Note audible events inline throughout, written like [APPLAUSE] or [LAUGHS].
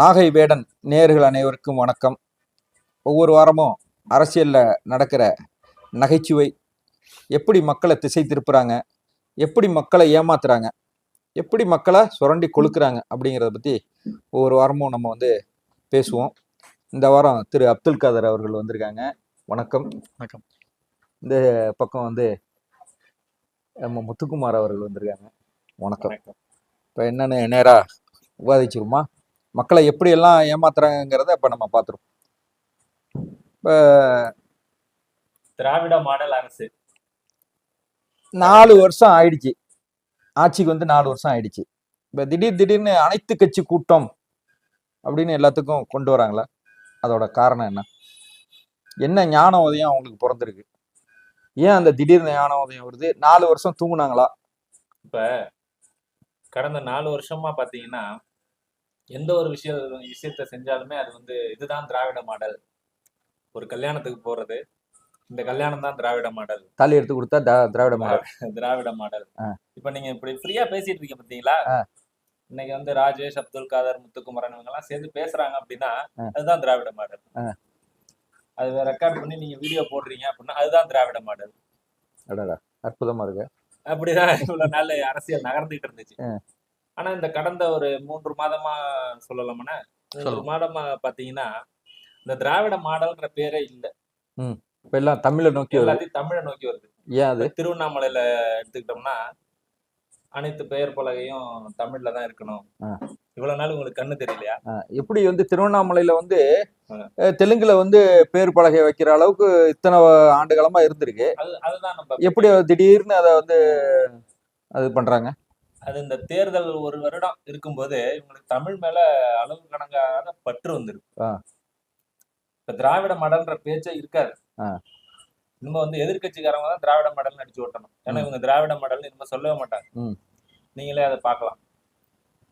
நாகை வேடன் நேயர்கள் அனைவருக்கும் வணக்கம். ஒவ்வொரு வாரமும் அரசியலில் நடக்கிற நகைச்சுவை எப்படி மக்களை திசை திருப்புறாங்க எப்படி மக்களை ஏமாத்துறாங்க எப்படி மக்களை சுரண்டி கொழுக்குறாங்க அப்படிங்கிறத பற்றி ஒவ்வொரு வாரமும் நம்ம வந்து பேசுவோம். இந்த வாரம் திரு அப்துல் காதர் அவர்கள் வந்திருக்காங்க. வணக்கம். வணக்கம். இந்த பக்கம் வந்து நம்ம முத்துக்குமார் அவர்கள் வந்திருக்காங்க. வணக்கம். இப்போ என்னன்னு நேரா விவாதிச்சிருமா மக்களை எப்படியெல்லாம் ஏமாத்துறாங்கிறத இப்போ நம்ம பார்த்துருவோம். இப்போ திராவிட மாடல் அரசு. நாலு வருஷம் ஆயிடுச்சு. ஆட்சிக்கு வந்து நாலு வருஷம் ஆயிடுச்சு. இப்போ திடீர் திடீர்னு அனைத்து கட்சி கூட்டம் அப்படின்னு எல்லாத்துக்கும் கொண்டு வராங்களா? அதோட காரணம் என்ன? என்ன ஞான உதயம் அவங்களுக்கு பிறந்திருக்கு? ஏன் அந்த திடீர்னு ஞான உதயம் வருது? நாலு வருஷம் தூங்குனாங்களா? இப்ப கடந்த நாலு வருஷமா பாத்தீங்கன்னா எந்த ஒரு விஷய விஷயத்த செஞ்சாலுமே அது வந்து இதுதான் திராவிட மாடல் ஒரு கல்யாணத்துக்கு போறது இந்த கல்யாணம் தான் திராவிட மாடல் தாலி எடுத்து கொடுத்தா திரா- திராவிட மாடல் திராவிட மாடல். இப்ப நீங்க இப்படி ஃப்ரீயா பேசிட்டு இருக்கீங்க பாத்தீங்களா. இன்னைக்கு வந்து ராஜேஷ் அப்துல் காதர் முத்துக்குமரன் இவங்க எல்லாம் சேர்ந்து பேசுறாங்க அப்படின்னா. அதுதான் திராவிட மாடல். அது ரெக்கார்ட் பண்ணி நீங்க வீடியோ போடுறீங்க அப்படின்னா அதுதான் திராவிட மாடல் அடடா அற்புதமா இருக்கு அப்படிதான் இவ்வளவு நாள் அரசியல் நகர்ந்துகிட்டு இருந்துச்சு. ஆனா இந்த கடந்த ஒரு மூன்று மாதமா சொல்லலாம்னா மூன்று. மாதமா பாத்தீங்கன்னா இந்த திராவிட மாடல்ன்ற பேரே இல்ல. இப்போ எல்லாம் தமிழை நோக்கி வருது. எல்லாத்தையும் தமிழை நோக்கி வருது. ஏன் அது? திருவண்ணாமலையில எடுத்துக்கிட்டோம்னா அனைத்து பெயர் பலகையும் தமிழ்ல தான் இருக்கணும். இவ்வளவு நாள் உங்களுக்கு கண்ணு தெரியலையா? எப்படி வந்து திருவண்ணாமலையில வந்து தெலுங்குல வந்து பேர் பலகை வைக்கிற அளவுக்கு இத்தனை ஆண்டு காலமா இருந்திருக்கு. அது அதுதான் நம்ம எப்படி திடீர்னு அதை வந்து அது பண்றாங்க? அது இந்த தேர்தல் ஒரு வருடம் இருக்கும்போது இவங்களுக்கு தமிழ் மேல அளவு கணக்காத பற்று வந்துருக்கு. இப்ப திராவிட மாடல்ன்ற பேச்சே இருக்காது. இனிமே வந்து எதிர்க்கட்சிக்காரங்க தான் திராவிட மாடல்னு அடிச்சு ஓட்டணும் ஏன்னா. இவங்க திராவிட மாடல்னு இனிமே சொல்லவே மாட்டாங்க. நீங்களே அதை பார்க்கலாம்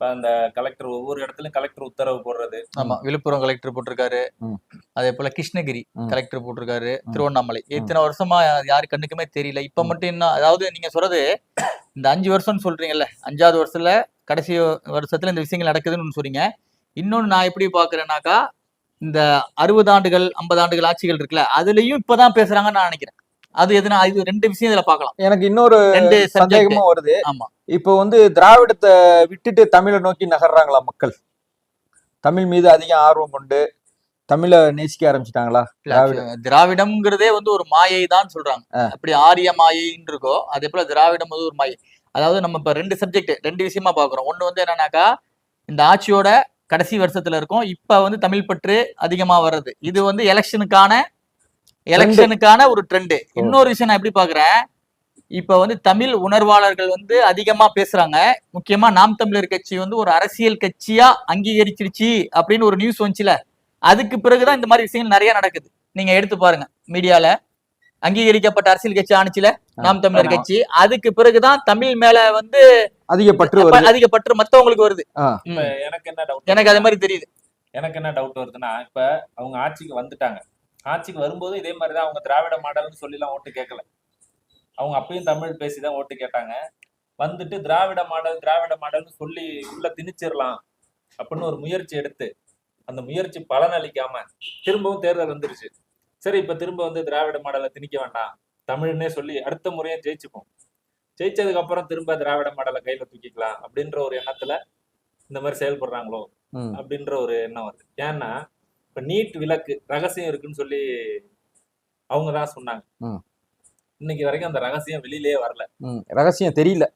இப்ப அந்த கலெக்டர் ஒவ்வொரு இடத்துலயும் கலெக்டர் உத்தரவு போடுறது. ஆமா விழுப்புரம் கலெக்டர் போட்டிருக்காரு. அதே போல கிருஷ்ணகிரி. கலெக்டர் போட்டிருக்காரு. திருவண்ணாமலை. இத்தனை வருஷமா யாரு கண்ணுக்குமே தெரியல. இப்ப. மட்டும் என்ன அதாவது நீங்க சொல்றது இந்த அஞ்சு வருஷம்னு சொல்றீங்கல்ல அஞ்சாவது வருஷத்துல கடைசி வருஷத்துல இந்த விஷயங்கள் நடக்குதுன்னு சொல்றீங்க. இன்னொன்னு நான் எப்படி பாக்குறேன்னாக்கா இந்த அறுபது ஆண்டுகள் ஐம்பது ஆண்டுகள் ஆட்சிகள் இருக்குல்ல அதுலயும் இப்பதான் பேசுறாங்கன்னு நான் நினைக்கிறேன். அது எதுனா இது ரெண்டு விஷயம் இதுல பார்க்கலாம். எனக்கு இன்னொரு ரெண்டு சந்தேகமா சந்தேகமும் வருது. ஆமா. இப்போ வந்து திராவிடத்தை விட்டுட்டு தமிழை நோக்கி நகர்றாங்களா மக்கள்? தமிழ் மீது அதிக ஆர்வம் கொண்டு தமிழை நேசிக்க ஆரம்பிச்சிட்டாங்களா திராவிட? திராவிடம்ங்கிறதே வந்து ஒரு மாயை தான் சொல்றாங்க அப்படி ஆரிய மாயைன்னு இருக்கோ அதே போல திராவிடம் வந்து ஒரு மாயை. அதாவது நம்ம இப்ப ரெண்டு சப்ஜெக்ட் ரெண்டு விஷயமா பாக்குறோம் ஒண்ணு வந்து என்னன்னாக்கா இந்த ஆட்சியோட கடைசி வருஷத்துல இருக்கும். இப்ப வந்து தமிழ் பற்று அதிகமா வர்றது. இது வந்து எலெக்ஷனுக்கான எலெக்ஷனுக்கான ஒரு ட்ரெண்ட் இன்னொரு விஷயம் நான் எப்படி பாக்குறேன் இப்ப வந்து தமிழ் உணர்வாளர்கள் வந்து அதிகமா பேசுறாங்க. முக்கியமா நாம் தமிழர் கட்சி வந்து ஒரு அரசியல் கட்சியா அங்கீகரிச்சிருச்சு அப்படின்னு ஒரு நியூஸ் வந்துச்சுல அதுக்கு பிறகுதான் இந்த மாதிரி விஷயங்கள் நிறைய நடக்குது. நீங்க எடுத்து பாருங்க மீடியால அங்கீகரிக்கப்பட்ட அரசியல் கட்சி ஆணுச்சுல நாம் தமிழர். கட்சி. அதுக்கு பிறகுதான் தமிழ் மேல வந்து அதிக பற்று வருது. அதிக பற்று மத்தவங்களுக்கு வருது. எனக்கு என்ன டவுட் எனக்கு அது மாதிரி தெரியுது. எனக்கு என்ன டவுட் வருதுன்னா இப்ப அவங்க ஆட்சிக்கு வந்துட்டாங்க. ஆட்சிக்கு வரும்போது இதே மாதிரிதான். அவங்க திராவிட மாடல்னு சொல்லிலாம் ஓட்டு கேட்கல. அவங்க அப்பயும் தமிழ் பேசிதான் ஓட்டு கேட்டாங்க. வந்துட்டு திராவிட மாடல் திராவிட மாடல்னு சொல்லி உள்ள திணிச்சிடலாம் அப்படின்னு ஒரு முயற்சி எடுத்து அந்த முயற்சி பலனளிக்காம திரும்பவும் தேர்தல் வந்துருச்சு. சரி இப்ப திரும்ப வந்து திராவிட மாடலை திணிக்க வேண்டாம். தமிழ்னே சொல்லி அடுத்த முறையும் ஜெயிச்சுப்போம் ஜெயிச்சதுக்கு அப்புறம் திரும்ப திராவிட மாடலை கையில தூக்கிக்கலாம் அப்படின்ற ஒரு எண்ணத்துல இந்த மாதிரி செயல்படுறாங்களோ. அப்படின்ற ஒரு எண்ணம் வருது. ஏன்னா இப்ப நீட் விலக்கு ரகசியம் இருக்குன்னு சொல்லி அவங்க தான் சொன்னாங்க. இன்னைக்கு வரைக்கும் அந்த ரகசியம் வெளியிலேயே வரல. ரகசியம் தெரியல.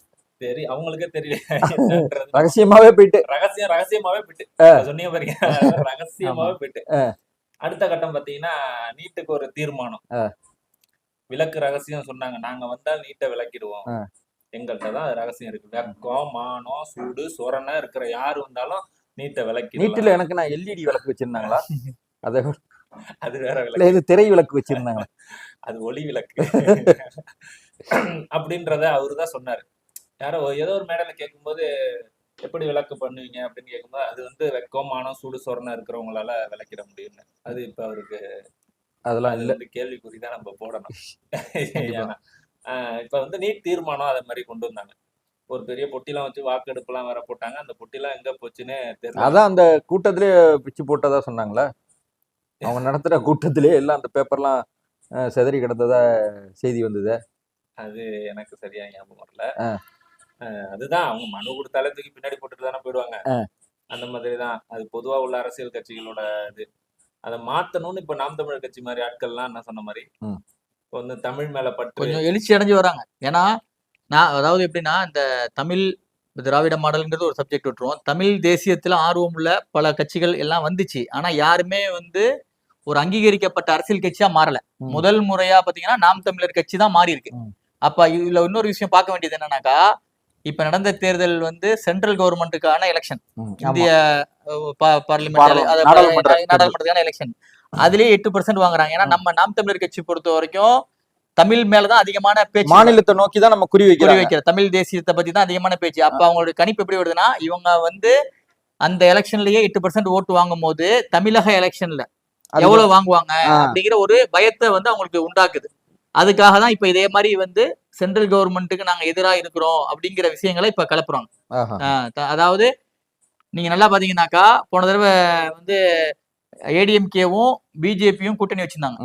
சரி அவங்களுக்கே தெரியல. [LAUGHS] ரகசியமாவே போயிட்டு. ரகசியம் ரகசியமாவே போயிட்டு. சொன்னீங்க பாருங்க. ரகசியமாவே போயிட்டு. அடுத்த கட்டம் பாத்தீங்கன்னா நீட்டுக்கு ஒரு தீர்மானம். ஆ. விலக்கு ரகசியம் சொன்னாங்க. நாங்க வந்தா நீட்டை விளக்கிடுவோம். எங்கள்கிட்ட தான் ரகசியம் இருக்கு. வெக்கம் மானம் சூடு சொரணை இருக்கிற யாரு வந்தாலும் நீட்டை விளக்கி நீட்டுல எனக்கு நான் எல்இடி விளக்கு வச்சிருந்தாங்களா? [LAUGHS] அதை அது வேற விளக்கு. இது திரை விளக்கு வச்சிருந்தாங்களா அது ஒளி விளக்கு. அப்படின்றத அவரு தான் சொன்னாரு. யாரோ ஏதோ ஒரு மேடையில கேட்கும்போது எப்படி விளக்கு பண்ணுவீங்க? அப்படின்னு கேட்கும்போது அது வந்து வெக்கம் மானம் சூடு சொரணை இருக்கிறவங்களால விளக்கிட முடியும்னு அது இப்ப அவருக்கு அதெல்லாம் அது இல்ல. கேள்விக்குறி தான் நம்ம போடணும். இப்ப வந்து நீட் தீர்மானம் அதை மாதிரி கொண்டு வந்தாங்க. ஒரு பெரிய பொட்டிலாம் வச்சு வாக்கெடுப்புலாம் வேற போட்டாங்க. அந்த பொட்டிலாம் எங்க போச்சுன்னு தெரியல. அதான் அந்த கூட்டத்திலே பிச்சு போட்டதா சொன்னாங்களா? அவங்க நடத்துற [LAUGHS] கூட்டத்திலே எல்லாம் அந்த பேப்பர்லாம் சிதறி கிடந்ததா செய்தி வந்தது? அது எனக்கு சரியா ஞாபகம் வரல. அதுதான் அவங்க மனு கொடுத்தாலே தூக்கி பின்னாடி போட்டுட்டு தானே போயிடுவாங்க. அந்த மாதிரி தான். அது பொதுவா உள்ள அரசியல் கட்சிகளோட இது. அதை மாத்தணும்னு இப்ப நாம் தமிழர் கட்சி மாதிரி ஆட்கள்லாம் என்ன சொன்ன மாதிரி. இப்போ வந்து தமிழ் மேல பற்று கொஞ்சம் எழுச்சி அடைஞ்சு வராங்க. ஏன்னா நான் அதாவது எப்படின்னா இந்த தமிழ் திராவிட மாடல்ங்கிறது ஒரு சப்ஜெக்ட் விட்டுருவோம் தமிழ் தேசியத்துல ஆர்வம் உள்ள பல கட்சிகள் எல்லாம் வந்துச்சு ஆனா யாருமே வந்து ஒரு அங்கீகரிக்கப்பட்ட அரசியல் கட்சியா மாறல. முதல் முறையா பாத்தீங்கன்னா நாம் தமிழர் கட்சி தான் மாறி இருக்கு. அப்ப இதுல இன்னொரு விஷயம் பார்க்க வேண்டியது என்னன்னாக்கா இப்ப நடந்த தேர்தல் வந்து சென்ட்ரல் கவர்மெண்ட்டுக்கான எலெக்ஷன். இந்திய பார்லிமெண்ட். நாடாளுமன்றத்துக்கான எலெக்ஷன் அதுலயே எட்டு பர்சன்ட் வாங்குறாங்க ஏன்னா நம்ம நாம் தமிழர் கட்சி பொறுத்த வரைக்கும் தமிழ் மேலதான் அதிகமான பேச்சு மாநிலத்தை நோக்கி தான் நம்ம குறி வைக்கிறோம் வைக்கிற தமிழ் தேசியத்தை பத்தி தான் அதிகமான பேச்சு. அப்ப அவங்களோட கணிப்பு எப்படி வருதுன்னா இவங்க வந்து அந்த எலெக்ஷன்லயே எட்டு பர்சன்ட் ஓட்டு வாங்கும் போது தமிழக எலெக்ஷன்ல எவ்வளவு வாங்குவாங்க அப்படிங்கிற ஒரு பயத்தை வந்து அவங்களுக்கு உண்டாக்குது. அதுக்காக தான் இப்ப இதே மாதிரி வந்து சென்ட்ரல் கவர்மெண்ட்டுக்கு நாங்க எதிரா இருக்கிறோம் அப்படிங்கிற விஷயங்களை இப்ப த- அதாவது நீங்க நல்லா பாத்தீங்கன்னாக்கா போன தடவை வந்து ஏடிஎம்கேவும் பிஜேபியும் கூட்டணி வச்சிருந்தாங்க.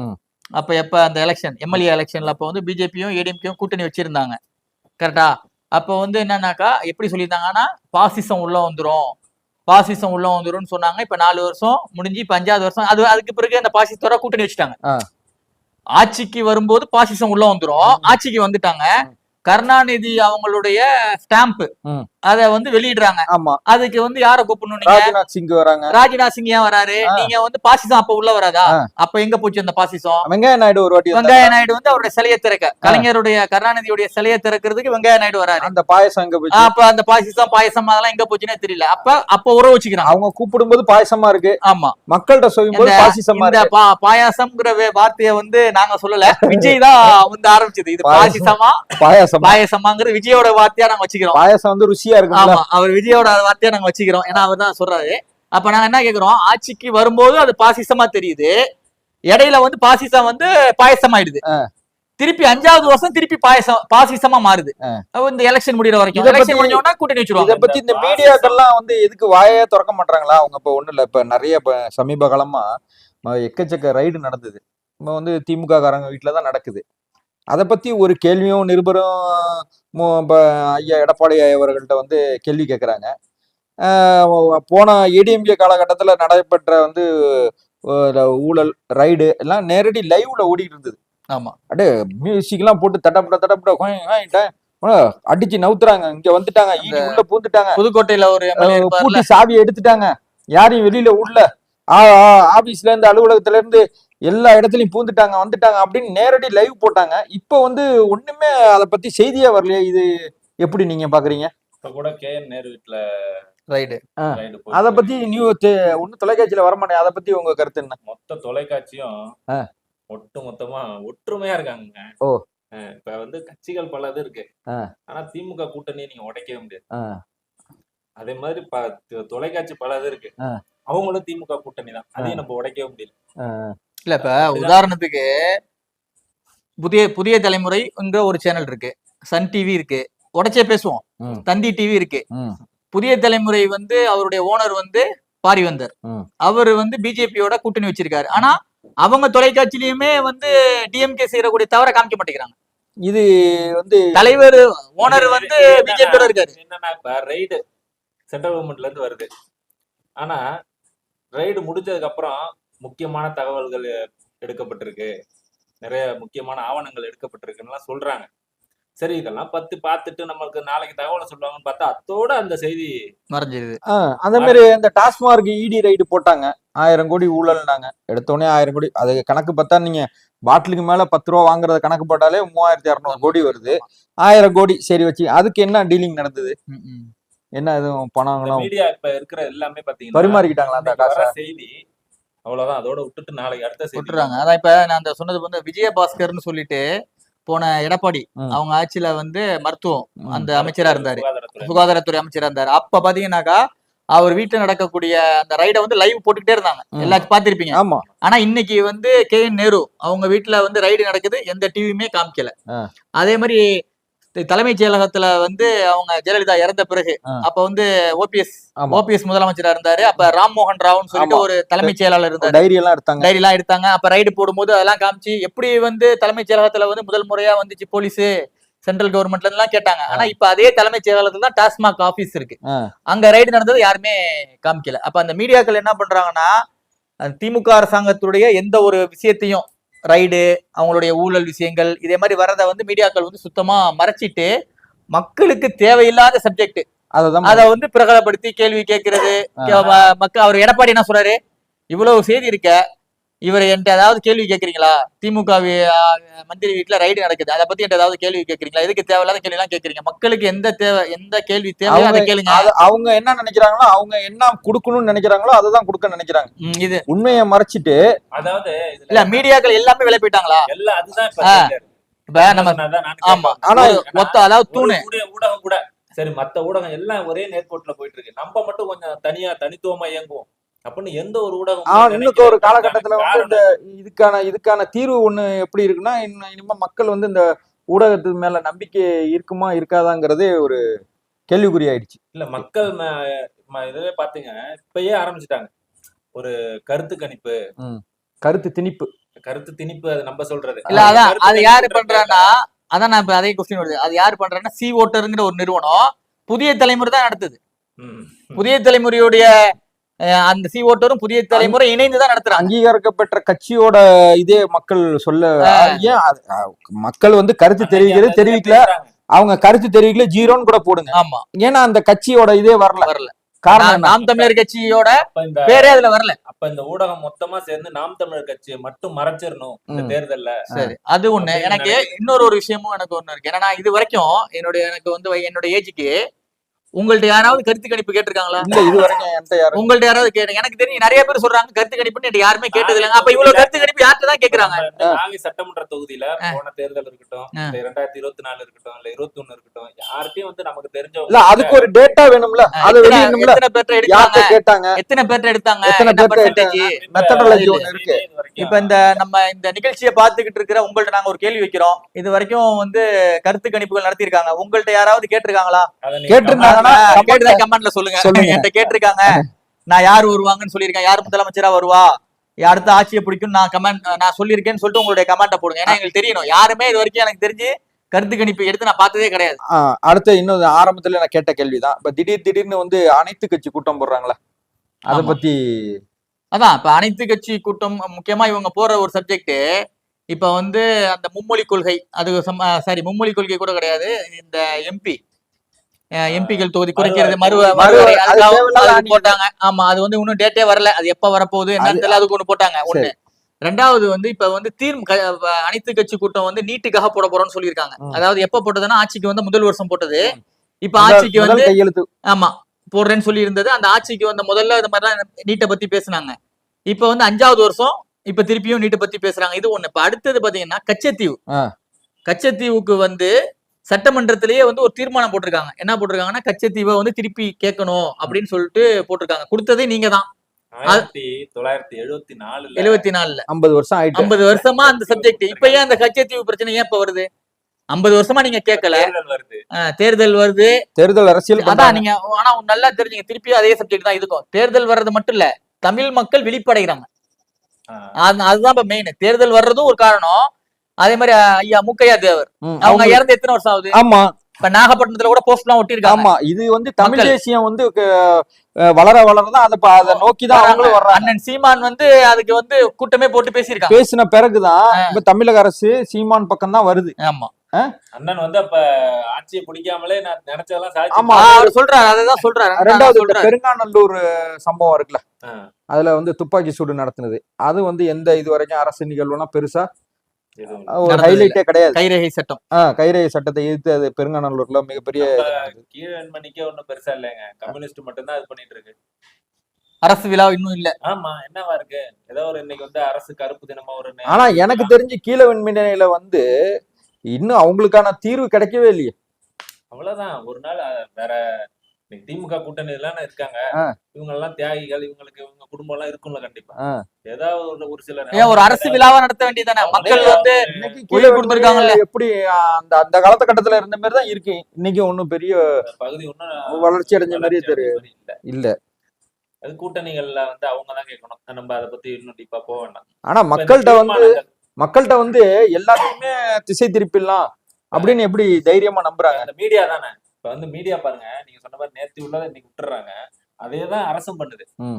அப்ப எப்ப அந்த எலெக்ஷன் எம்எல்ஏ எலெக்ஷன்ல அப்ப வந்து பிஜேபியும் ஏடிஎம்கேவும் கூட்டணி வச்சிருந்தாங்க. கரெக்டா அப்ப வந்து என்னன்னாக்கா எப்படி சொல்லியிருந்தாங்கன்னா பாசிசம் உள்ள வந்துரும். பாசிசம் உள்ள வந்துரும்னு சொன்னாங்க. இப்ப நாலு வருஷம் முடிஞ்சு இப்ப அஞ்சாவது வருஷம் அது அதுக்கு பிறகு அந்த பாசிசத்தோட கூட்டணி வச்சுட்டாங்க. ஆட்சிக்கு வரும்போது பாசிசம் உள்ள வந்துரும். ஆட்சிக்கு வந்துட்டாங்க. கருணாநிதி அவங்களுடைய ஸ்டாம்ப். அத வந்து வெளியிடுறாங்க. ஆமா. அதுக்கு வந்து யார கூப்பிடணும் நீங்க? ராஜ்நாத் சிங் வராங்க. ராஜ்நாத் சிங் ஏன் வராரு. நீங்க வந்து பாசிசம் அப்ப உள்ள வராதா. அப்ப எங்க போச்சு அந்த பாசிசம்? வெங்கைய நாயுடு ஒரு வாட்டி. வெங்கைய நாயுடு வந்து அவருடைய சிலையை திறக்க. கலைஞருடைய கருணாநிதியுடைய சிலையை திறக்கிறதுக்கு வெங்கைய நாயுடு வராரு. அந்த பாயசம் எங்க போச்சு? அப்ப அந்த பாசிசம் பாயசம் அதெல்லாம் எங்க போச்சுன்னே தெரியல. அப்ப அப்ப உறவு வச்சுக்கிறாங்க. அவங்க கூப்பிடும்போது பாயசமா இருக்கு. ஆமா. மக்கள்கிட்ட சொல்லும் போது பாசிசமா இருக்கு. பாயாசம்ங்கிற வார்த்தையை வந்து நாங்க சொல்லல. [LAUGHS] விஜய் தான் வந்து ஆரம்பிச்சது. இது. பாசிசமா? பாயாசம்? பாயசமாங்கிறது விஜயோட வார்த்தையா நாங்க வச்சுக்கிறோம். பாயாசம் வந்து ருசியா இருக்கும்ல. ஆமா அவர் விஜயோட வார்த்தையா நாங்க வச்சுக்கிறோம். ஏன்னா அவர் தான் சொல்றாரு. அப்ப நாங்க என்ன கேக்குறோம்? ஆட்சிக்கு வரும்போது அது பாசிசமா தெரியுது. இடையில வந்து பாசிசம் வந்து பாயசம் ஆயிடுது திருப்பி அஞ்சாவது வருஷம் திருப்பி பாயசம் பாசிசமா மாறுது. இந்த எலெக்ஷன் முடியற வரைக்கும். இத எலெக்ஷன் முடிஞ்ச உடனே கூட்டணி இத வச்சிருவாங்க பத்தி இந்த பாசிசம். மீடியாக்கள்லாம் வந்து எதுக்கு வாயே திறக்க மாட்டாங்களா அவங்க இப்ப ஒண்ணு இல்ல இப்ப நிறைய சமீப காலமா எக்கச்சக்க ரைடு நடந்தது. இப்ப வந்து திமுக காரங்க வீட்டுல தான் நடக்குது. அதை பத்தி ஒரு கேள்வியும் நிருபரும் ஐயா எடப்பாடி அவர்கள்ட்ட வந்து கேள்வி கேட்கறாங்க போன ஏடிஎம்கே காலகட்டத்துல நடைபெற்ற வந்து ஊழல் ரைடு எல்லாம் நேரடி லைவ்ல ஓடிட்டு இருந்தது. ஆமா. மியூசிக்லாம் போட்டு தட்டப்பட தட்டப்பட அடிச்சு நவுத்துறாங்க. இங்க வந்துட்டாங்க. உள்ள பூந்துட்டாங்க. புதுக்கோட்டையில ஒரு பூட்டி சாவியை எடுத்துட்டாங்க. யாரையும் வெளியில உள்ள ஆபீஸ்ல இருந்து அலுவலகத்துல இருந்து எல்லா இடத்துலயும் பூந்துட்டாங்க வந்துட்டாங்க அப்படின்னு நேரடி லைவ் போட்டாங்க. இப்போ வந்து ஒண்ணுமே அதை பத்தி செய்தியே வரலையே. இது எப்படி நீங்க பாக்குறீங்க? இப்ப கூட கே என் நேரு வீட்டுல ரைடு ரைடு அதை பத்தி நியூ ஒன்னும் தொலைக்காட்சியில வரமாட்டேன் அதை பத்தி உங்க கருத்து என்ன? மொத்த தொலைக்காட்சியும். ஒட்டு மொத்தமா ஒற்றுமையா இருக்காங்க ஓ. இப்ப வந்து கட்சிகள் பல இது இருக்கு. ஆனா திமுக கூட்டணியை நீங்க உடைக்கவே முடியாது. அதே மாதிரி தொலைக்காட்சி பல இது இருக்கு. அவங்களும் திமுக கூட்டணி தான் அதையும் நம்ம உடைக்கவே முடியல. இல்ல இப்ப உதாரணத்துக்கு புதிய புதிய தலைமுறைங்கிற ஒரு சேனல் இருக்கு. சன் டிவி இருக்கு. உடச்சே பேசுவோம். தந்தி டிவி இருக்கு. புதிய தலைமுறை வந்து அவருடைய ஓனர் வந்து பாரிவந்தர். அவர் வந்து பிஜேபியோட கூட்டணி வச்சிருக்காரு. ஆனா அவங்க தொலைக்காட்சியிலயுமே வந்து டிஎம்கே செய்யறக்கூடிய தவற காமிக்க மாட்டேங்கிறாங்க. இது வந்து தலைவர் ஓனர் வந்து பிஜேபியோட இருக்காரு. என்னன்னா இப்ப ரைடு சென்ட்ரல் கவர்மெண்ட்ல இருந்து வருது. ஆனா ரைடு முடிஞ்சதுக்கு அப்புறம் முக்கியமான தகவல்கள் எடுக்கப்பட்டிருக்கு. நிறைய முக்கியமான ஆவணங்கள் எடுக்கப்பட்டிருக்குன்னு சொல்றாங்க. சரி இதெல்லாம் பத்து பார்த்துட்டு நம்மளுக்கு நாளைக்கு தகவலை சொல்லுவாங்கன்னு பார்த்தா அத்தோட அந்த செய்தி மறைஞ்சிருது. அந்த மாதிரி இந்த டாஸ்மார்க் இடி ரைடு போட்டாங்க. ஆயிரம் கோடி ஊழல்னாங்க. எடுத்தோடனே ஆயிரம் கோடி அது கணக்கு பார்த்தா நீங்க பாட்டிலுக்கு மேல பத்து ரூபா வாங்குறத கணக்கு போட்டாலே மூவாயிரத்தி இரநூறு கோடி வருது. ஆயிரம் கோடி சரி வச்சு அதுக்கு என்ன டீலிங் நடந்தது. என்ன எதுவும் பணம் மீடியா இப்ப இருக்கிற எல்லாமே பாத்தீங்கன்னா பரிமாறிக்கிட்டாங்களா அந்த செய்தி அவ்வளவுதான். அதோட விட்டுட்டு நாளைக்கு அடுத்த விட்டுறாங்க. அதான் இப்ப நான் அந்த சொன்னது வந்து விஜயபாஸ்கர்னு சொல்லிட்டு போன எடப்பாடி. அவங்க ஆட்சியில வந்து மருத்துவம். அந்த அமைச்சரா இருந்தாரு. சுகாதாரத்துறை. அமைச்சரா இருந்தாரு. அப்ப பாத்தீங்கன்னாக்கா அவர் வீட்டுல நடக்கக்கூடிய அந்த ரைட வந்து லைவ் போட்டுக்கிட்டே இருந்தாங்க. எல்லாத்தையும் பாத்திருப்பீங்க ஆமா. ஆனா இன்னைக்கு வந்து கே என் நேரு அவங்க வீட்டுல வந்து ரைடு நடக்குது எந்த டிவியுமே காமிக்கல. அதே மாதிரி தலைமைச் செயலகத்துல வந்து அவங்க ஜெயலலிதா இறந்த பிறகு. அப்ப வந்து ஓபிஎஸ் ஓபிஎஸ் முதலமைச்சரா இருந்தாரு. அப்ப ராம்மோகன் ராவ்னு சொல்லிட்டு. ஒரு தலைமைச் செயலாளர் இருந்தாரு. டைரி எல்லாம் எடுத்தாங்க. டைரி எல்லாம் எடுத்தாங்க. அப்ப ரைடு போடும்போது அதெல்லாம் காமிச்சு எப்படி வந்து தலைமைச் செயலகத்துல வந்து முதல் முறையா வந்துச்சு போலீஸ் சென்ட்ரல் கவர்மெண்ட்ல எல்லாம் கேட்டாங்க. ஆனா இப்ப அதே தலைமைச் செயலகத்துல தான் டாஸ்மாக் ஆபீஸ் இருக்கு. அங்க ரைடு நடந்தது யாருமே காமிக்கல. அப்ப அந்த மீடியாக்கள் என்ன பண்றாங்கன்னா திமுக அரசாங்கத்துடைய எந்த ஒரு விஷயத்தையும் ரைடு அவங்களுடைய ஊழல் விஷயங்கள் இதே மாதிரி வர்றதை வந்து மீடியாக்கள் வந்து சுத்தமா மறைச்சிட்டு மக்களுக்கு தேவையில்லாத சப்ஜெக்ட் அத வந்து பிரகடப்படுத்தி கேள்வி கேட்கறது. மக்கள் அவர் எடப்பாடி என்ன சொல்றாரு இவ்வளவு செய்தி இருக்க இவர் என்கிட்ட ஏதாவது கேள்வி கேட்கறீங்களா திமுக மந்திரி வீட்டுல ரைடு நடக்குது. அதை பத்தி என்கிட்ட ஏதாவது கேள்வி கேட்கறீங்களா எதுக்கு தேவையில்லாத கேள்வி எல்லாம் கேட்கறீங்க மக்களுக்கு எந்த தேவை எந்த கேள்வி தேவையோ அதை கேளுங்க. அது- அவங்க என்ன நினைக்கிறாங்களோ அவங்க என்ன கொடுக்கணும்னு நினைக்கிறாங்களோ அதுதான் கொடுக்க நினைக்கிறாங்க. இது. உண்மையை மறைச்சிட்டு அதாவது இல்ல மீடியாக்கள் எல்லாமே விலை போயிட்டாங்களா? எல்லாம் அதுதான் இப்ப நம்ம ஆமா. ஆனா மொத்த அதாவது தூணு. ஊடக- ஊடகம் கூட சரி மத்த ஊடகம் எல்லாம் ஒரே நேர்கோட்டுல போயிட்டு இருக்கு. நம்ம மட்டும் கொஞ்சம் தனியா தனித்துவமா இயங்குவோம். அப்படின்னு எந்த ஒரு ஊடகம் ஆ, இன்னுக்கு ஒரு காலகட்டத்துல வந்து இந்த இதுக்கான இதுக்கான தீர்வு ஒண்ணு எப்படி இருக்குன்னா இன்னும் இனிமே மக்கள் வந்து இந்த ஊடகத்து மேல நம்பிக்கை இருக்குமா இருக்காதாங்கிறதே ஒரு கேள்விக்குறி ஆயிடுச்சு. இல்ல மக்கள் இதுவே பாத்தீங்க இப்பயே ஆரம்பிச்சிட்டாங்க. ஒரு கருத்து கணிப்பு. கருத்து திணிப்பு. கருத்து திணிப்பு அது நம்ம சொல்றது. இல்ல அதான் அது யாரு பண்றான்னா அதான் நான் இப்ப அதே கொஸ்டின் வருது அது யாரு பண்றான்னா சி ஓட்டருங்கிற ஒரு நிறுவனம் புதிய தலைமுறை தான் நடத்துது. புதிய தலைமுறையுடைய அந்த சி ஓட்டரும் புதிய தலைமுறை இணைந்து தான் நடத்துறாங்க. அங்கீகரிக்கப்பட்ட கட்சியோட இதே மக்கள் சொல்ல ஏன் மக்கள் வந்து கருத்து தெரிவிக்கிறது தெரிவிக்கல. அவங்க கருத்து தெரிவிக்கல ஜீரோன்னு கூட போடுங்க. ஆமா. ஏன்னா அந்த கட்சியோட இதே வரல. வரல. காரணம் நாம் தமிழர் கட்சியோட பேரே அதுல வரல. அப்ப இந்த ஊடகம் மொத்தமா சேர்ந்து நாம் தமிழர் கட்சியை மட்டும் மறைச்சிடணும் இந்த. தேர்தல்ல. சரி. அது ஒண்ணு. எனக்கு இன்னொரு ஒரு விஷயமும் எனக்கு ஒண்ணு இருக்கு. ஏன்னா இது வரைக்கும் என்னுடைய எனக்கு வந்து என்னோட ஏஜுக்கு உங்கள்ட்ட யாராவது கருத்து கணிப்பு கேட்டிருக்காங்களா? இல்ல இது வரைக்கும் உங்கள்ட்ட யாராவது கேட்டு எனக்கு தெரியும் நிறைய பேர் சொல்றாங்க கருத்து கணிப்புன்னு யாருமே கேட்டது இல்லைங்க அப்ப இவ்வளவு கருத்து கணிப்பு யார்கிட்ட தான் கேக்குறாங்க? நாகை சட்டமன்ற தொகுதியில போன தேர்தல் இருக்கட்டும். இல்ல இரண்டாயிரத்தி இருபத்தி நாலு இருக்கட்டும் இல்ல இருபத்தி ஒண்ணு இருக்கட்டும் யார்கிட்டயும் வந்து நமக்கு இல்ல தெரிஞ்சவங்க அதுக்கு ஒரு டேட்டா வேணும்ல? அதை வெளியிடணும்ல? எத்தனை பேர்ட்ட எடுத்தாங்க? கேட்டாங்க? எத்தனை பேர்ட்ட எடுத்தாங்க? எத்தனை பேர்ட்ட percentage? மெத்தடாலஜி இல்ல, இருக்கு. இப்ப இந்த நம்ம இந்த நிகழ்ச்சியை பார்த்துக்கிட்டு இருக்கிற உங்கள்ட்ட நாங்க ஒரு கேள்வி வைக்கிறோம். இது வரைக்கும் வந்து கருத்து கணிப்புகள் நடத்திருக்காங்க உங்கள்ட்ட யாராவது கேட்டிருக்காங்களா? அதை கேட்டுதான் கமெண்ட்ல சொல்லுங்க. என்கிட்ட கேட்டிருக்காங்க. நான் யார் வருவாங்கன்னு சொல்லியிருக்கேன். யார் முதலமைச்சரா வருவா? அடுத்த ஆட்சியை பிடிக்கும் நான் கமெண்ட் நான் சொல்லியிருக்கேன்னு சொல்லிட்டு உங்களுடைய கமெண்ட்டை போடுங்க. ஏன்னா எங்களுக்கு தெரியணும். யாருமே இது வரைக்கும் எனக்கு தெரிஞ்சு கருத்து கணிப்பு எடுத்து நான் பார்த்ததே கிடையாது. அடுத்து இன்னும் ஆரம்பத்துல நான் கேட்ட கேள்விதான். இப்ப திடீர் திடீர்னு வந்து அனைத்து கட்சி கூட்டம் போடுறாங்களா. அத. பத்தி அதான் இப்ப அனைத்து கட்சி கூட்டம் முக்கியமா இவங்க போற ஒரு சப்ஜெக்ட் இப்ப வந்து அந்த மும்மொழி கொள்கை அது சாரி மும்மொழி கொள்கை கூட கிடையாது. இந்த எம்பி எம்பிகள் தொகுதி குறைக்கிறது மறு. போட்டாங்க. ஆமா அது வந்து இன்னும் டேட்டே வரல. அது எப்ப வரப்போகுது என்னன்னு தெரியல அதுக்கு ஒண்ணு போட்டாங்க ஒண்ணு. ரெண்டாவது வந்து இப்ப வந்து தீர் அனைத்து கட்சி கூட்டம் வந்து நீட்டுக்காக போட போறோம்னு சொல்லியிருக்காங்க. அதாவது எப்ப போட்டதுன்னா ஆட்சிக்கு வந்து முதல் வருஷம் போட்டது. இப்ப ஆட்சிக்கு வந்து ஆமா போடுறேன்னு சொல்லி இருந்தது அந்த ஆட்சிக்கு வந்த முதல்ல இந்த மாதிரிலாம் நீட்டை பத்தி பேசுனாங்க. இப்ப வந்து அஞ்சாவது வருஷம் இப்ப திருப்பியும் நீட்டை பத்தி பேசுறாங்க. இது ஒண்ணு. இப்ப அடுத்தது பாத்தீங்கன்னா கச்சத்தீவு. கச்சத்தீவுக்கு வந்து சட்டமன்றத்திலேயே வந்து ஒரு தீர்மானம் போட்டிருக்காங்க. என்ன போட்டிருக்காங்கன்னா கச்சத்தீவை வந்து திருப்பி கேட்கணும் அப்படின்னு சொல்லிட்டு போட்டிருக்காங்க. கொடுத்ததே நீங்க தான். எழுபத்தி நாலுல ஐம்பது வருஷம் ஐம்பது வருஷமா அந்த சப்ஜெக்ட் இப்ப ஏன் அந்த கச்சத்தீவு பிரச்சனை ஏன் இப்ப வருது? ஐம்பது வருஷமா நீங்க கேட்கல. தேர்தல் வருது. ஆஹ் தேர்தல் வருது. தேர்தல் அரசியல் அதான் நீங்க ஆனா நல்லா தெரிஞ்சுங்க. திருப்பி அதே சப்ஜெக்ட் தான் இருக்கும் தேர்தல் வர்றது மட்டும் இல்ல தமிழ் மக்கள் விழிப்படைகிறாங்க. அதுதான் இப்ப மெயின் தேர்தல் வர்றதும் ஒரு காரணம். அதே மாதிரி ஐயா முக்கையா தேவர். அவங்க இறந்து எத்தனை வருஷம் ஆகுது? ஆமா. இப்ப நாகப்பட்டினத்துல கூட போஸ்ட் எல்லாம் ஒட்டிருக்காங்க ஆமா. இது வந்து தமிழ். தேசியம் வந்து வளர வளரதான் அதை அதை நோக்கி தான் அவங்களும் வர்றாங்க. அண்ணன் சீமான் வந்து அதுக்கு வந்து கூட்டமே போட்டு பேசியிருக்காங்க. பேசின பிறகுதான் இப்ப தமிழக அரசு சீமான் பக்கம் தான் வருது. ஆமா. அண்ணன் வந்து அப்ப ஆட்சியை பிடிக்காமலே நான் நினைச்சதெல்லாம் ஆமா. அவர் சொல்றாரு. அததான் சொல்றாரு. அதான் ரெண்டாவது பெருங்காநல்லூர் சம்பவம் இருக்குல்ல. அதுல வந்து துப்பாக்கி சூடு நடத்தினது. அது வந்து எந்த இது வரைக்கும் அரசு நிகழ்வுனா பெருசா ஒரு ஹைலைட்டே கிடையாது. கைரேகை சட்டம். ஆஹ் கைரேகை சட்டத்தை எதிர்த்து அது பெருங்காநல்லூர்ல மிகப்பெரிய கீழன்மணிக்கே ஒண்ணும் பெருசா இல்லைங்க. கம்யூனிஸ்ட் மட்டும்தான் அது பண்ணிட்டு இருக்கு. அரசு விழா இன்னும் இல்ல. ஆமா என்னவா இருக்கு? ஏதோ ஒரு இன்னைக்கு வந்து அரசு கருப்பு தினமா ஒரு ஆனா எனக்கு தெரிஞ்சு கீழ வெண்மினையில வந்து இன்னும் அவங்களுக்கான தீர்வு கிடைக்கவே இல்லையே. அவ்வளவுதான். ஒரு நாள் வேற திமுக கூட்டணி எல்லாம் இருக்காங்க. இவங்க எல்லாம் தியாகிகள் இவங்களுக்கு இவங்க குடும்பம் எல்லாம் இருக்கும்ல கண்டிப்பா. ஏதாவது ஒரு ஒரு சில ஏன் ஒரு அரசு விழாவா நடத்த வேண்டியதானே மக்கள் வந்து கொடுத்திருக்காங்கல்ல. எப்படி அந்த அந்த காலகட்டத்துல இருந்த மாதிரி தான் இருக்கு. இன்னைக்கு ஒண்ணும் பெரிய பகுதி ஒன்னும் வளர்ச்சி அடைஞ்ச மாதிரியே தெரியும் இல்ல. இல்ல. அது கூட்டணிகள்ல வந்து அவங்க தான் கேட்கணும் நம்ம அதை பத்தி இன்னும் டீப்பா போக வேண்டாம். ஆனா மக்கள்கிட்ட வந்து மக்கள்கிட்ட வந்து எல்லாத்தையுமே திசை திருப்பிடலாம் அப்படின்னு எப்படி தைரியமா நம்புறாங்க? அந்த மீடியா தானே. இப்ப வந்து மீடியா பாருங்க நீங்க சொன்ன மாதிரி நேத்து உள்ளதை இன்னைக்கு விட்டுறாங்க. அதே தான் அரசும் பண்ணுது. ம்.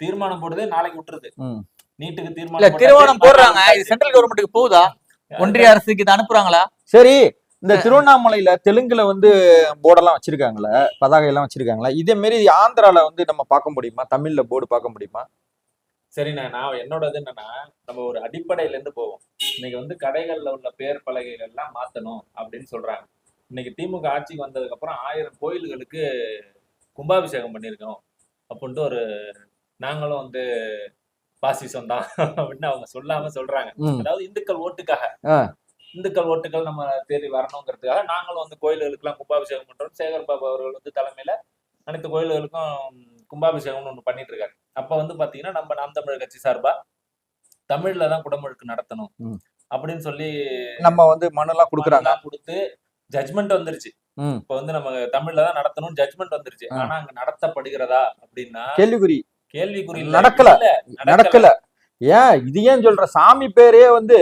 தீர்மானம் போடுது நாளைக்கு விட்டுருது. ம். நீட்டுக்கு இல்ல தீர்மானம் போட்டாச்சு, போடுறாங்க. இது சென்ட்ரல் கவர்மெண்ட்டுக்கு போகுதா? ஒன்றிய அரசுக்கு இதை அனுப்புறாங்களா? சரி இந்த திருவண்ணாமலையில தெலுங்குல வந்து போர்டெல்லாம் வச்சிருக்காங்களே பதாகை எல்லாம் வச்சிருக்காங்களா? இதே மாரி ஆந்திரால வந்து நம்ம பார்க்க முடியுமா? தமிழ்ல போர்டு பார்க்க முடியுமா? சரிண்ணா நான் என்னோட இது என்னன்னா நம்ம ஒரு அடிப்படையில இருந்து போவோம். இன்னைக்கு வந்து கடைகள்ல உள்ள பேர் பலகைகள் எல்லாம் மாத்தணும் அப்படின்னு சொல்றாங்க. இன்னைக்கு திமுக ஆட்சிக்கு வந்ததுக்கு அப்புறம் ஆயிரம் கோயில்களுக்கு கும்பாபிஷேகம் பண்ணியிருக்கோம் அப்படின்ட்டு ஒரு நாங்களும் வந்து பாசிசம் தான் அப்படின்னு அவங்க சொல்லாம சொல்றாங்க. அதாவது இந்துக்கள் ஓட்டுக்காக. இந்துக்கள் ஓட்டுகள் நம்ம தேடி வரணுங்கிறதுக்காக நாங்களும் வந்து கோயில்களுக்கெல்லாம் கும்பாபிஷேகம் பண்றோம் சேகர் பாபு அவர்கள் வந்து தலைமையில அனைத்து கோயில்களுக்கும் கும்பாபிஷேகம்னு ஒண்ணு பண்ணிட்டு இருக்காரு அப்ப வந்து பாத்தீங்கன்னா நம்ம நாம் தமிழர் கட்சி சார்பா தமிழ்ல தான் குடமுழுக்கு நடத்தணும். அப்படின்னு சொல்லி நம்ம வந்து மனுலாம் கொடுக்குறாங்க கொடுத்து ஜட்மெண்ட் வந்துருச்சு. இப்ப வந்து நம்ம தமிழ்ல தான் நடத்தணும் ஜட்மெண்ட் வந்துருச்சு. ஆனா அங்க நடத்தப்படுகிறதா அப்படின்னா கேள்விக்குறி. கேள்விக்குறி. நடக்கல. நடக்கல. ஏன்? இது ஏன் சொல்ற? சாமி பேரே வந்து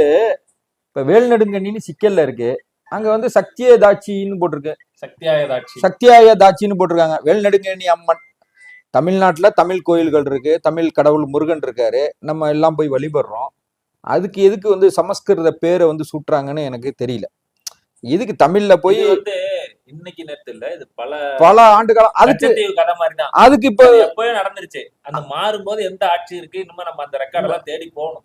இப்ப வேல்நெடுங்கண்ணின்னு சிக்கல்ல இருக்கு. அங்க வந்து சக்தியே தாட்சின்னு போட்டிருக்கு. சக்தியாயதாட்சி. சக்தியாய தாட்சின்னு போட்டிருக்காங்க. வேல்நெடுங்கண்ணி அம்மன். தமிழ்நாட்டுல தமிழ் கோயில்கள் இருக்கு. தமிழ் கடவுள் முருகன் இருக்காரு. நம்ம எல்லாம் போய் வழிபடுறோம். அதுக்கு எதுக்கு வந்து சமஸ்கிருத பேரை வந்து சூட்டுறாங்கன்னு எனக்கு தெரியல. எதுக்கு தமிழ்ல போய் இன்னைக்கு நேரத்து இல்ல இது பல பல ஆண்டு காலம் அதுக்கு கதை மாதிரி தான் அதுக்கு இப்ப எப்பவே நடந்துருச்சு. அந்த மாறும்போது எந்த ஆட்சி இருக்கு இன்னும் நம்ம அந்த ரெக்கார்ட் எல்லாம் தேடி போகணும்.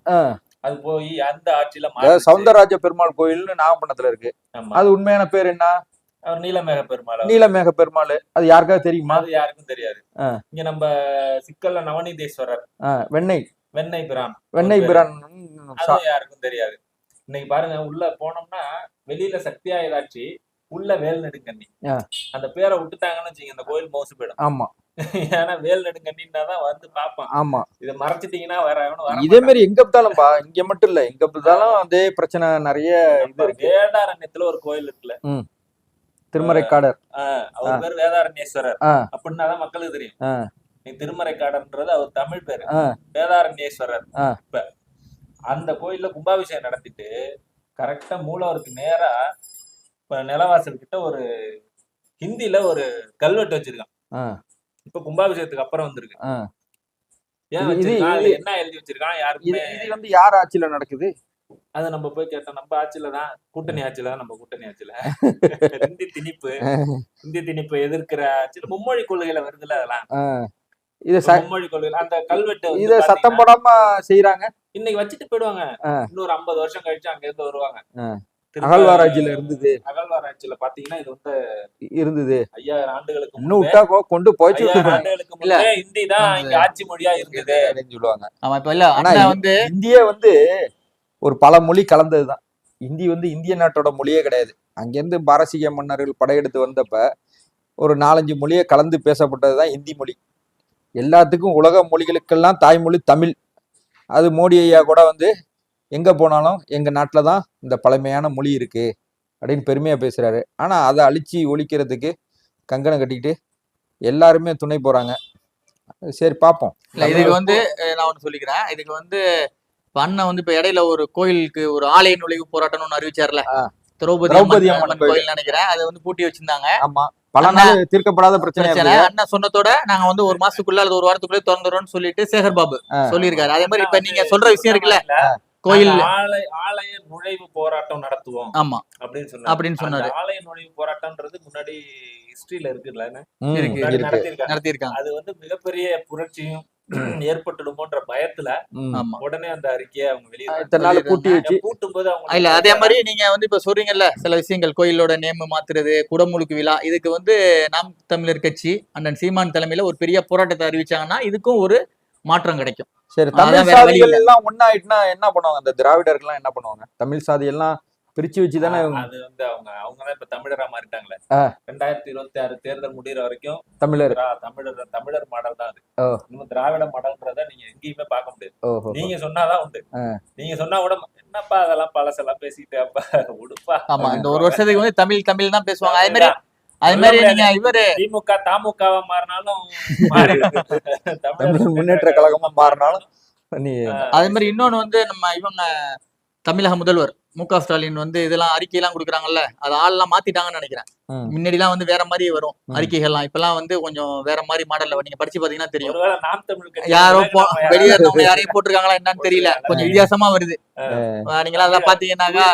அது போய் அந்த ஆட்சியில சவுந்தரராஜ பெருமாள் கோயில்னு நாகப்பட்டினத்துல இருக்கு. அது உண்மையான பேர் என்ன? அவர் நீலமேக பெருமாள். நீலமேக பெருமாள். அது யாருக்காவது தெரியுமா? அது யாருக்கும் தெரியாது. இங்க நம்ம சிக்கல்ல நவநீதேஸ்வரர். வெண்ணெய் வெண்ணெய் பிரான். வெண்ணெய் பேரு. பிரான். யாருக்கும் தெரியாது. இன்னைக்கு பாருங்க உள்ள போனோம்னா வெளியில சக்தியாயதாட்சி உள்ள வேல் நெடுங்கண்ணி. அந்த பேரை விட்டுட்டாங்கன்னு வச்சுங்க இந்த கோயில் மோசு போயிடும். ஆமா. ஏன்னா வேல் நெடுங்கண்ணின்னா தான் வந்து பார்ப்பான். ஆமா. இதை மறைச்சிட்டீங்கன்னா வர இதே மாதிரி எங்க பார்த்தாலும்பா இங்க மட்டும் இல்ல எங்க பார்த்தாலும் அதே பிரச்சனை நிறைய இது வேதாரண்யத்துல ஒரு கோயில் இருக்குல்ல. திருமறைக்காடர். அவர் பேர் வேதாரண்யேஸ்வரர். அப்படின்னாதான் மக்களுக்கு தெரியும். திருமறைக்காடர்ன்றது அவர் தமிழ் பேரு. வேதாரண்யேஸ்வரர். இப்ப அந்த கோயில்ல கும்பாபிஷேகம் நடத்திட்டு கரெக்டா மூலவருக்கு நேரா இப்ப நிலவாசல் கிட்ட ஒரு ஹிந்தில ஒரு கல்வெட்டு வச்சிருக்கான். இப்ப கும்பாபிஷேகத்துக்கு அப்புறம் வந்திருக்கு. என்ன எழுதி வச்சிருக்கான்? யாருக்குமே இது வந்து யார் ஆட்சியில நடக்குது? அதை நம்ம போய் கேட்டோம். நம்ம ஆட்சியில தான் கூட்டணி ஆட்சியில தான் நம்ம கூட்டணி ஆட்சியில. [LAUGHS] ஹிந்தி திணிப்பு ஹிந்தி திணிப்பு எதிர்க்கிற ஆட்சியில மும்மொழி கொள்கையில வருதுல்ல அதெல்லாம். இது ச- மும்மொழி கொள்கையில அந்த கல்வெட்டு இத சத்தம் போடாம செய்யறாங்க இன்னைக்கு வச்சுட்டு போயிடுவாங்க. இன்னொரு ஐம்பது வருஷம் கழிச்சு அங்க இருந்து வருவாங்க அகழ்வாராய்ச்சியில இருந்தது. அகழ்வாராய்ச்சியில பாத்தீங்கன்னா இது வந்து இருந்தது. ஐயாயிரம் ஆண்டுகளுக்கு இன்னும் விட்டா கொ- கொண்டு போய்ச்சு ஆண்டுகளுக்கு முன்பே ஹிந்தி தான் இங்க ஆட்சி மொழியா இருந்தது. அப்படின்னு சொல்லுவாங்க. ஆமா இப்ப இல்ல ஆனா வந்து இந்தியே வந்து ஒரு பல மொழி கலந்ததுதான் இந்தி வந்து இந்திய நாட்டோட மொழியே கிடையாது. அங்கிருந்து பாரசீக மன்னர்கள் படையெடுத்து வந்தப்ப ஒரு நாலஞ்சு மொழியை கலந்து பேசப்பட்டதுதான் இந்தி மொழி. எல்லாத்துக்கும் உலக மொழிகளுக்கெல்லாம் தாய்மொழி தமிழ். அது மோடி ஐயா கூட வந்து எங்க போனாலும் எங்க நாட்டில் தான் இந்த பழமையான மொழி இருக்கு அப்படின்னு பெருமையா பேசுறாரு. ஆனா அதை அழிச்சு ஒழிக்கிறதுக்கு கங்கணம் கட்டிக்கிட்டு எல்லாருமே துணை போறாங்க. சரி பார்ப்போம் இல்ல இதுக்கு வந்து நான் ஒண்ணு சொல்லிக்கிறேன். இதுக்கு வந்து அண்ணன் வந்து இப்ப இடையில ஒரு கோயிலுக்கு ஒரு ஆலய நுழைவு போராட்டம்னு ஒண்ணு அறிவிச்சார்ல. திரௌபதி திரௌபதி அம்மன் கோயில் நினைக்கிறேன். அதை வந்து பூட்டி வச்சிருந்தாங்க. ஆமா. பல நாள் தீர்க்கப்படாத பிரச்சனை. அண்ணன் சொன்னதோட நாங்க வந்து ஒரு மாசத்துக்குள்ள அல்லது ஒரு வாரத்துக்குள்ள திறந்துடுறோம்னு சொல்லிட்டு சேகர் பாபு. சொல்லியிருக்காரு. அதே மாதிரி இப்ப நீங்க சொல்ற விஷயம் இருக்குல்ல கோயில் ஆலய ஆலய நுழைவு போராட்டம் நடத்துவோம். ஆமா. அப்படின்னு சொன்னாரு. அப்படின்னு சொன்னாரு. ஆலய நுழைவு போராட்டம்ன்றது முன்னாடி ஹிஸ்டரியில இருக்குல்ல நடத்திருக்காங்க நடத்தியிருக்காங்க. அது வந்து மிகப்பெரிய புரட்சியும் [CLEARS THROAT] ஏற்பட்டுடுமோன்ற பயத்துல உடனே அந்த அறிக்கையை அவங்க வெளியே பூட்டி வச்சு. பூட்டும் போது அவங்க இல்ல அதே மாதிரி நீங்க வந்து இப்ப சொல்றீங்கல்ல சில விஷயங்கள் கோயிலோட நேம் மாத்துறது குடமுழுக்கு விழா இதுக்கு வந்து நாம் தமிழர் கட்சி அண்ணன் சீமான் தலைமையில ஒரு பெரிய போராட்டத்தை அறிவிச்சாங்கன்னா இதுக்கும் ஒரு மாற்றம் கிடைக்கும். சரி தமிழ் சாதிகள் எல்லாம் ஒன்னாயிட்டுனா என்ன பண்ணுவாங்க? அந்த திராவிடர்கள் எல்லாம் என்ன பண்ணுவாங்க? தமிழ் சாதி எல்லாம் பிரிச்சு வச்சு தானே அது வந்து அவங்க அவங்க தான் இப்ப தமிழரா மாறிட்டாங்களே. ரெண்டாயிரத்தி இருபத்தி ஆறு தேர்தல் முடியிற வரைக்கும் தமிழர். தமிழர் தமிழர் மாடல் தான் அது. இன்னும் திராவிட மாடல்ன்றத நீங்க எங்கேயுமே பார்க்க முடியாது. நீங்க சொன்னாதான் உண்டு. நீங்க சொன்னா கூட என்னப்பா அதெல்லாம் பழசெல்லாம் பேசிட்டு அப்பா உடுப்பா. ஆமா இந்த ஒரு வருஷத்துக்கு வந்து தமிழ் தமிழ் தான் பேசுவாங்க. அதே மாதிரி அதே மாதிரி நீங்க இவரு திமுக தாமுகவா மாறினாலும். [LAUGHS] தமிழர் முன்னேற்ற கழகமா மாறினாலும் அதே மாதிரி இன்னொன்னு வந்து நம்ம இவங்க தமிழக முதல்வர். மு. க. ஸ்டாலின் வந்து இதெல்லாம் அறிக்கையெல்லாம் கொடுக்குறாங்கல்ல அது ஆள்லாம் மாத்திட்டாங்கன்னு நினைக்கிறேன். முன்னாடிலாம் வந்து வேற மாதிரி வரும். அறிக்கைகள்லாம். இப்பெல்லாம் வந்து கொஞ்சம் வேற மாதிரி மாடல்ல நீங்க படிச்சு பாத்தீங்கன்னா தெரியும். யாரோ வெளியே யாரையும் போட்டிருக்காங்களா என்னன்னு தெரியல. கொஞ்சம் வித்தியாசமா வருது. நீங்களா அதெல்லாம் பாத்தீங்கன்னாக்கா.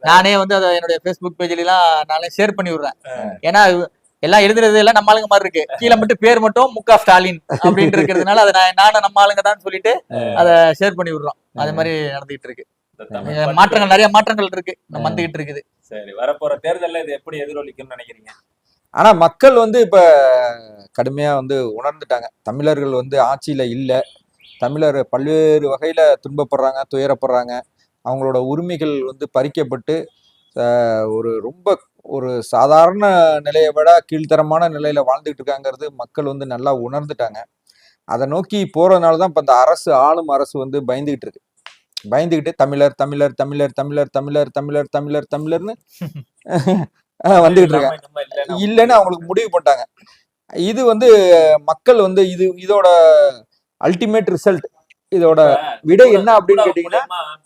நானே வந்து அதை என்னுடைய ஃபேஸ்புக் பேஜ்ல எல்லாம் நானே ஷேர் பண்ணி விடுறேன். ஏன்னா இது- எல்லாம் எழுதுறது எல்லாம் நம்ம ஆளுங்க மாதிரி இருக்கு. கீழே மட்டும் பேர் மட்டும் முக்கா ஸ்டாலின் அப்படின்னு இருக்கிறதுனால அதை நான் நானும் நம்ம ஆளுங்க தான் சொல்லிட்டு அதை ஷேர் பண்ணி விடுறோம். அது மாதிரி நடந்துகிட்டு இருக்கு. மாற்றங்கள் நிறைய மாற்றங்கள் இருக்கு. நம்ம வந்துகிட்டு இருக்குது. சரி வரப்போற தேர்தல்ல இது எப்படி எதிரொலிக்கும்னு நினைக்கிறீங்க? ஆனா மக்கள் வந்து இப்ப கடுமையா வந்து உணர்ந்துட்டாங்க. தமிழர்கள் வந்து ஆட்சியில இல்ல. தமிழர் பல்வேறு வகையில துன்பப்படுறாங்க துயரப்படுறாங்க. அவங்களோட உரிமைகள் வந்து பறிக்கப்பட்டு அஹ், ஒரு ரொம்ப ஒரு சாதாரண நிலையை விட கீழ்த்தரமான நிலையில வாழ்ந்துட்டு இருக்காங்கிறது மக்கள் வந்து நல்லா உணர்ந்துட்டாங்க. அதை நோக்கி போறதுனால தான் இப்ப இந்த அரசு ஆளும் அரசு வந்து பயந்துகிட்டு இருக்கு. பயந்துகிட்டு தமிழர் தமிழர் தமிழர் தமிழர் தமிழர் தமிழர் தமிழர் தமிழர்னு [LAUGHS] வந்துகிட்டு இருக்காங்க. இல்லைன்னா அவங்களுக்கு முடிவு பண்ணிட்டாங்க. இது வந்து மக்கள் வந்து இது இதோட அல்டிமேட் ரிசல்ட் இதோட விடை என்ன அப்படின்னு கேட்டீங்கன்னா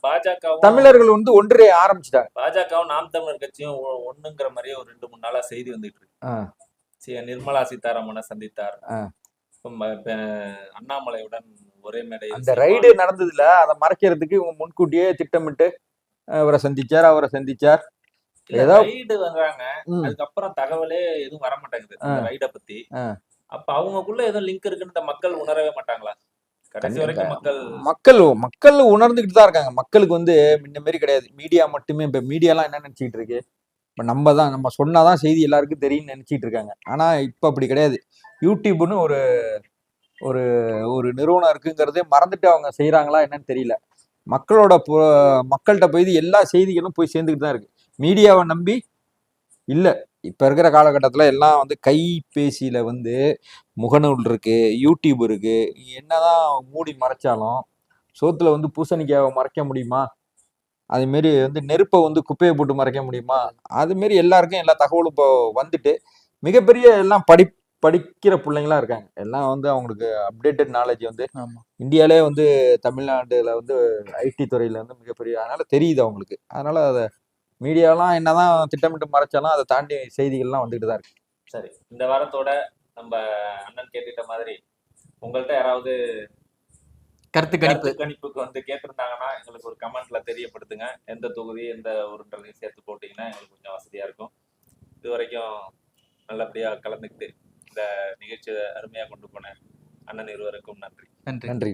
பாஜகவும் தமிழர்கள் வந்து ஒன்றிய ஆரம்பிச்சிட்டாங்க. பாஜகவும் நாம் தமிழர் கட்சியும் ஒண்ணுங்கிற மாதிரியே ஒரு ரெண்டு மூணு நாளா செய்தி வந்துட்டு இருக்கு. நிர்மலா சீதாராமனை சந்தித்தார். அண்ணாமலையுடன் ஒரே மேடையில் அந்த ரைடு நடந்ததுல அதை மறைக்கிறதுக்கு இவங்க முன்கூட்டியே திட்டமிட்டு அஹ், இவரை சந்திச்சார் அவரை சந்திச்சார். ஏதோ- ரைடு வர்றாங்க. அதுக்கப்புறம் தகவலே எதுவும் வர மாட்டேங்குது அந்த ரைட பத்தி. அப்ப அவங்களுக்குள்ள ஏதோ லிங்க் இருக்குன்னு இந்த மக்கள் உணரவே மாட்டாங்களா? கடைசி கண்டிப்பா. வரைக்கும் மக்கள் மக்கள் மக்கள் உணர்ந்துகிட்டு தான் இருக்காங்க. மக்களுக்கு வந்து முன்ன மாதிரி கிடையாது. மீடியா மட்டுமே இப்ப மீடியாலாம் என்ன நினைச்சிட்டு இருக்கு? இப்ப நம்ம தான் நம்ம சொன்னாதான் செய்தி எல்லாருக்கும் தெரியும்னு நினைச்சிட்டு இருக்காங்க. ஆனா இப்ப அப்படி கிடையாது. யூடியூப்னு ஒரு ஒரு ஒரு நிறுவனம் இருக்குங்கிறதே மறந்துட்டு அவங்க செய்கிறாங்களா என்னன்னு தெரியல. மக்களோட மக்கள்கிட்ட போய் எல்லா செய்திகளும் போய் சேர்ந்துக்கிட்டு தான் இருக்கு. மீடியாவை நம்பி இல்லை. இப்போ இருக்கிற காலகட்டத்தில் எல்லாம் வந்து கைபேசியில் வந்து முகநூல் இருக்குது யூடியூப் இருக்குது என்ன என்னதான் மூடி மறைச்சாலும் சோத்தில் வந்து பூசணிக்காவை மறைக்க முடியுமா? அதுமாரி வந்து நெருப்பை வந்து குப்பையை போட்டு மறைக்க முடியுமா? அதுமாரி எல்லாருக்கும் எல்லா தகவலும் இப்போ வந்துட்டு மிகப்பெரிய எல்லாம் படி படிக்கிற பிள்ளைங்களா இருக்காங்க. எல்லாம் வந்து அவங்களுக்கு அப்டேட்டட் நாலேஜ் வந்து ஆமா. இந்தியாலே வந்து தமிழ்நாட்டுல வந்து ஐடி துறையில வந்து மிகப்பெரிய அதனால தெரியுது அவங்களுக்கு. அதனால அதை மீடியாலாம் என்னதான் திட்டமிட்டு மறைச்சாலும் அதை தாண்டி செய்திகள்லாம் வந்துட்டு தான் இருக்கு. சரி இந்த வாரத்தோட நம்ம அண்ணன் கேட்டுட்ட மாதிரி உங்கள்ட்ட யாராவது கருத்து கணிப்பு. கருத்து கணிப்புக்கு வந்து கேட்டிருந்தாங்கன்னா எங்களுக்கு ஒரு கமெண்ட்ல தெரியப்படுத்துங்க. எந்த தொகுதி எந்த ஊருன்றதையும் சேர்த்து போட்டீங்கன்னா எங்களுக்கு கொஞ்சம் வசதியா இருக்கும். இது வரைக்கும் நல்லபடியா கலந்துக்கிட்டு இந்த நிகழ்ச்சியை அருமையா கொண்டு போன அண்ணன் இருவருக்கும் நன்றி. நன்றி நன்றி.